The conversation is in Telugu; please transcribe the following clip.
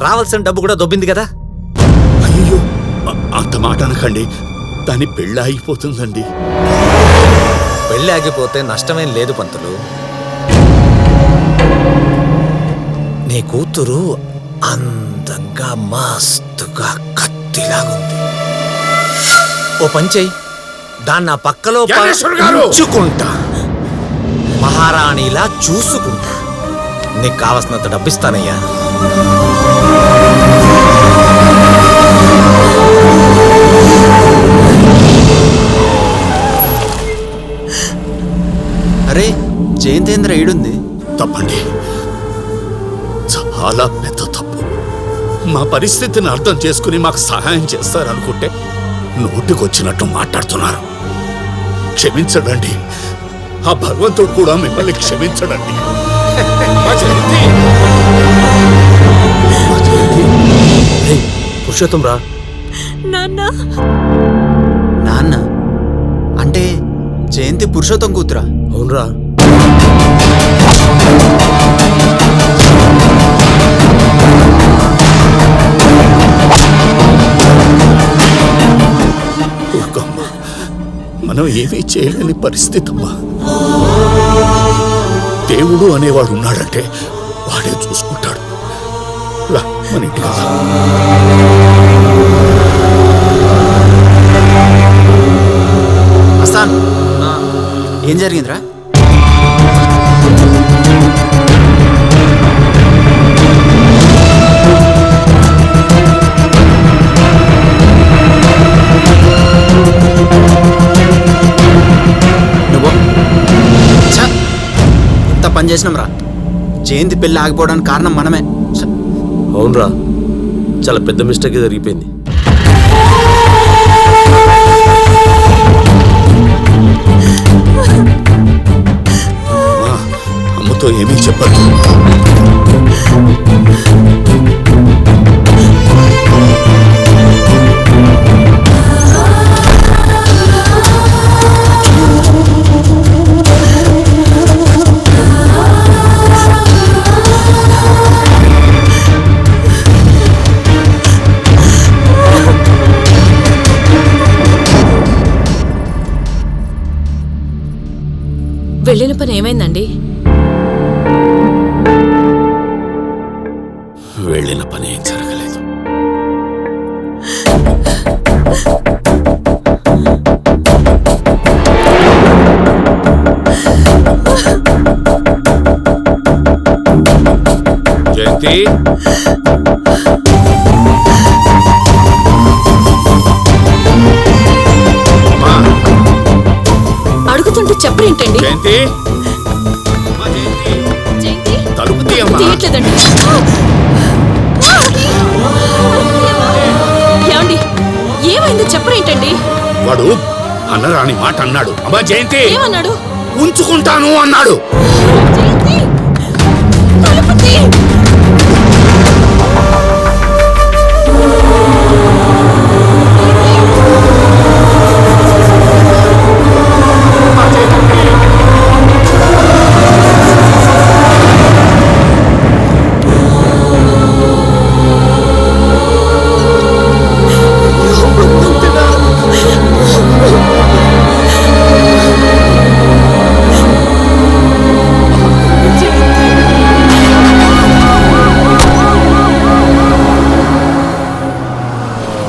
రావాల్సిన డబ్బు కూడా దొబ్బింది కదా? అయ్యో అంత మాట అనకండి. దాని పెళ్ళి అయిపోతుందండి పెళ్ళి ఆగిపోతే నష్టమేం లేదు పంతులు. నీ కూతురు అందంగా మస్తుగా కత్తిలాగుంది. ఓ పంచేయి దాన్ని నా పక్కలో! ఉంచుకుంటా. మహారాణిలా చూసుకుంటా. నీకు కావలసినంత డబ్బిస్తానయ్యా. అరే జయంతేంద్ర ఈడుంది తప్పండి. చాలా పెద్ద తప్పు. మా పరిస్థితిని అర్థం చేసుకుని మాకు సహాయం చేస్తారనుకుంటే నోటికొచ్చినట్టు మాట్లాడుతున్నారు. క్షమించడండి. ఆ భగవంతుడు కూడా మిమ్మల్ని క్షమించడండి! పురుషోత్తం రా. నాన్న. నాన్న? అంటే జయంతి పురుషోత్తం కూతురా. అవునరా. మనం ఏమీ చేయలేని పరిస్థితి అమ్మా దేవుడు అనేవాడు ఉన్నాడంటే వాడే చూసుకుంటాడు. రా మన ఇంటికి పని చేసినాం రా. జయంతి పెళ్ళి ఆగిపోవడానికి కారణం మనమే! అవునరా. చాలా పెద్ద మిస్టేక్ జరిగిపోయింది. అమ్మా, అమ్మతో ఏమీ చెప్పద్దు పని ఏమైందండి? వెళ్ళిన పని ఏం జరగలేదు. జయంతి? అమ్మా, అడుగుతుంటే చెప్పరేంటండి? జయంతి? తీయట్లేదండి. ఏమండి ఏమైందో చెప్పరేంటండి? వాడు అన్నరాని మాట అన్నాడు. అమ్మా జయంతి! ఏమన్నాడు? ఉంచుకుంటాను అన్నాడు.